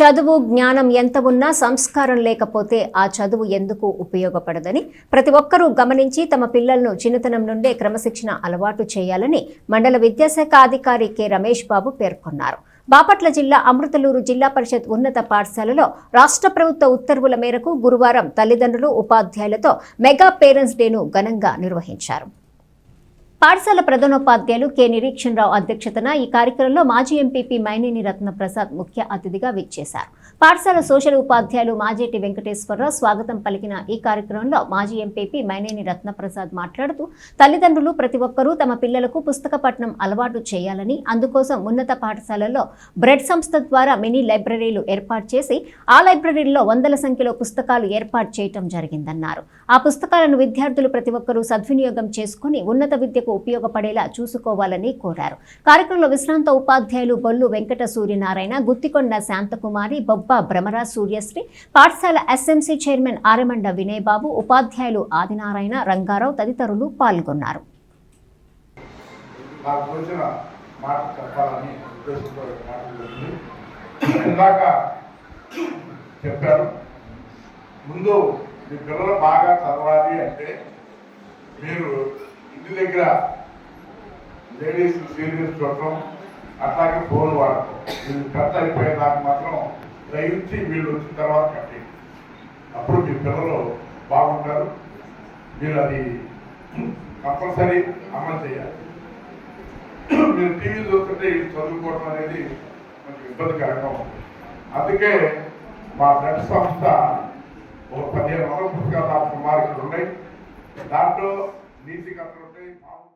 చదువు జ్ఞానం ఎంత ఉన్నా సంస్కారం లేకపోతే ఆ చదువు ఎందుకు ఉపయోగపడదని ప్రతి ఒక్కరూ గమనించి తమ పిల్లలను చిన్నతనం నుండే క్రమశిక్షణ అలవాటు చేయాలని మండల విద్యాశాఖ అధికారి కె. రమేష్ బాబు పేర్కొన్నారు. బాపట్ల జిల్లా అమృతలూరు జిల్లా పరిషత్ ఉన్నత పాఠశాలలో రాష్ట్ర ప్రభుత్వ ఉత్తర్వుల మేరకు గురువారం తల్లిదండ్రులు ఉపాధ్యాయులతో మెగా పేరెంట్స్ డేను ఘనంగా నిర్వహించారు. పాఠశాల ప్రధానోపాధ్యాయులు కె నిరీక్షణరావు అధ్యక్షతన ఈ కార్యక్రమంలో మాజీ ఎంపీపీ మైనేని రత్నప్రసాద్ ముఖ్య అతిథిగా విచ్చేశారు. పాఠశాల సోషల్ ఉపాధ్యాయులు మాజేటి వెంకటేశ్వరరావు స్వాగతం పలికిన ఈ కార్యక్రమంలో మాజీ ఎంపీపీ మైనేని రత్నప్రసాద్ మాట్లాడుతూ తల్లిదండ్రులు ప్రతి ఒక్కరూ తమ పిల్లలకు పుస్తక పఠనం అలవాటు చేయాలని అందుకోసం ఉన్నత పాఠశాలల్లో బ్రెడ్ సంస్థ ద్వారా మినీ లైబ్రరీలు ఏర్పాటు చేసి ఆ లైబ్రరీల్లో వందల సంఖ్యలో పుస్తకాలు ఏర్పాటు చేయటం జరిగిందన్నారు. ఆ పుస్తకాలను విద్యార్థులు ప్రతి ఒక్కరూ సద్వినియోగం చేసుకుని ఉన్నత విద్యకు ఉపయోగపడేలా చూసుకోవాలని కోరారు. కార్యక్రమంలో విశ్రాంత ఉపాధ్యాయులు బొల్లు వెంకట సూర్యనారాయణ గుత్తికొండ శాంతకుమారి బొబ్బ భ్రమరా సూర్యశ్రీ పాఠశాల ఎస్ఎంసీ చైర్మన్ ఆరమండ వినయబాబు ఉపాధ్యాయులు ఆదినారాయణ రంగారావు తదితరులు పాల్గొన్నారు. చెప్పారు. ముందు మీ పిల్లలు బాగా చదవాలి అంటే మీరు ఇంటి దగ్గర లేడీస్ సీరియల్స్ చూడటం అట్లాగే ఫోన్ వాడటం. వీళ్ళు పెద్ద అయిపోయేదాకా మాత్రం దయించి వీళ్ళు వచ్చిన తర్వాత కట్టేయండి అప్పుడు మీ పిల్లలు బాగుంటారు. మీరు అది కంపల్సరీ అమలు చేయాలి. మీరు టీవీ చూస్తుంటే ఇది చదువుకోవడం అనేది కొంచెం ఇబ్బందికరంగా ఉంటుంది. అందుకే మా బ్లడ్ సంస్థ ఒక పదిహేను వందల పుస్తకాలు నా సుమారు ఇక్కడ ఉన్నాయి. దాంట్లో నీటి కథలుంటాయి పాము